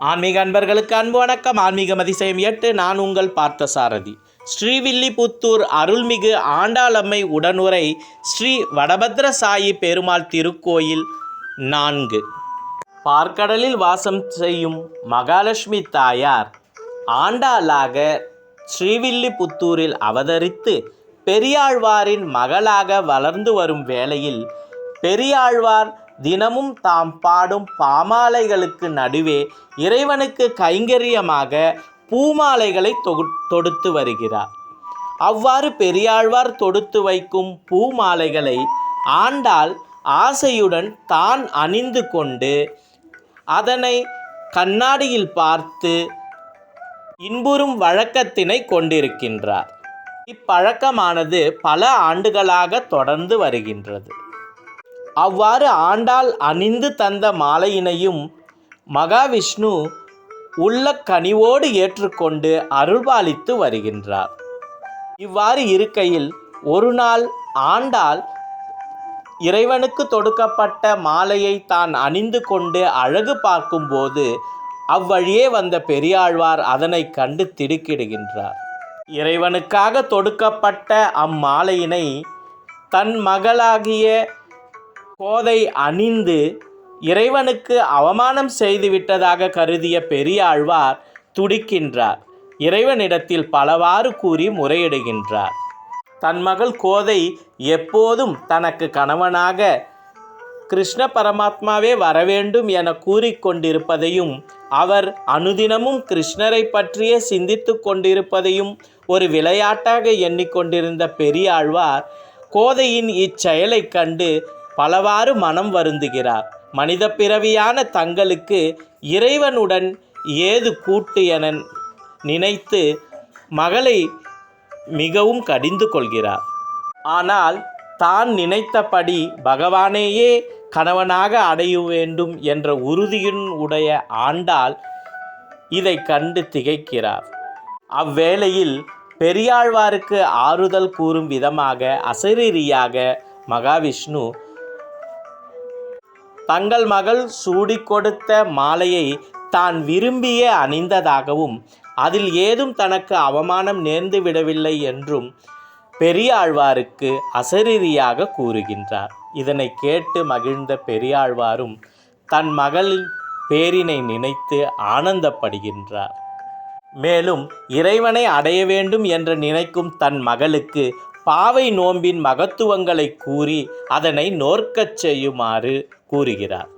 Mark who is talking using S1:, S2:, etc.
S1: ஆன்மீக அன்பர்களுக்கு அன்பு வணக்கம். ஆன்மீகம் அதிசயம் எட்டு நான் உங்கள் பார்த்த சாரதி ஸ்ரீவில்லிபுத்தூர் அருள்மிகு ஆண்டாளம்மை உடனுரை ஸ்ரீ வடபத்ர சாயி பெருமாள் திருக்கோயில் நான்கு. பார்க்கடலில் வாசம் செய்யும் மகாலட்சுமி தாயார் ஆண்டாளாக ஸ்ரீவில்லிபுத்தூரில் அவதரித்து பெரியாழ்வாரின் மகளாக வளர்ந்து வரும் வேளையில் பெரியாழ்வார் தினமும் தாம் பாடும் பாமாலைகளுக்கு நடுவே இறைவனுக்கு கைங்கரியமாக பூமாலைகளை தொகு தொடுத்து வருகிறார். அவ்வாறு பெரியாழ்வார் தொடுத்து வைக்கும் பூமாலைகளை ஆண்டாள் ஆசையுடன் தான் அணிந்து கொண்டு அதனை கண்ணாடியில் பார்த்து இன்புறும் வழக்கத்தினை கொண்டிருக்கின்றார். இப்பழக்கமானது பல ஆண்டுகளாக தொடர்ந்து வருகின்றது. அவ்வாறு ஆண்டாள் அணிந்து தந்த மாலையினையும் மகாவிஷ்ணு உள்ள கனிவோடு ஏற்றுக்கொண்டு அருள்பாலித்து வருகின்றார். இவ்வாறு இருக்கையில் ஒரு நாள் ஆண்டாள் இறைவனுக்கு தொடுக்கப்பட்ட மாலையை தான் அணிந்து கொண்டு அழகு பார்க்கும்போது அவ்வழியே வந்த பெரியாழ்வார் அதனை கண்டு திடுக்கிடுகின்றார். இறைவனுக்காக தொடுக்கப்பட்ட அம்மாலையினை தன் மகளாகிய கோதை அணிந்து இறைவனுக்கு அவமானம் செய்துவிட்டதாக கருதிய பெரியாழ்வார் துடிக்கின்றார். இறைவனிடத்தில் பலவாறு கூறி முறையிடுகின்றார். தன் மகள் கோதை எப்போதும் தனக்கு கணவனாக கிருஷ்ண பரமாத்மாவே வரவேண்டும் என கூறிக்கொண்டிருப்பதையும் அவர் அனுதினமும் கிருஷ்ணரை பற்றியே சிந்தித்து கொண்டிருப்பதையும் ஒரு விளையாட்டாக எண்ணிக்கொண்டிருந்த பெரியாழ்வார் கோதையின் இச்செயலைக் கண்டு பலவாறு மனம் வருந்துகிறார். மனித பிறவியான தங்களுக்கு இறைவனுடன் ஏது கூட்டு என நினைத்து மகளை மிகவும் கடிந்து கொள்கிறார். ஆனால் தான் நினைத்தபடி பகவானையே கணவனாக அடைய வேண்டும் என்ற உறுதியின் உடைய ஆண்டாள் இதை கண்டு திகைக்கிறார். அவ்வேளையில் பெரியாழ்வாருக்கு ஆறுதல் கூறும் விதமாக அசரீரியாக மகாவிஷ்ணு தங்கள் மகள் சூடி கொடுத்த மாலையை தான் விரும்பியே அணிந்ததாகவும் அதில் ஏதும் தனக்கு அவமானம் நேர்ந்து விடவில்லை என்றும் பெரியாழ்வாருக்கு அசரீரியாக கூறுகின்றார். இதனை கேட்டு மகிழ்ந்த பெரியாழ்வாரும் தன் மகளின் பேரினை நினைத்து ஆனந்தப்படுகின்றார். மேலும் இறைவனை அடைய வேண்டும் என்று நினைக்கும் தன் மகளுக்கு பாவை நோன்பின் மகத்துவங்களை கூறி அதனை நோற்கச் செய்யுமாறு கூறுகிறார்.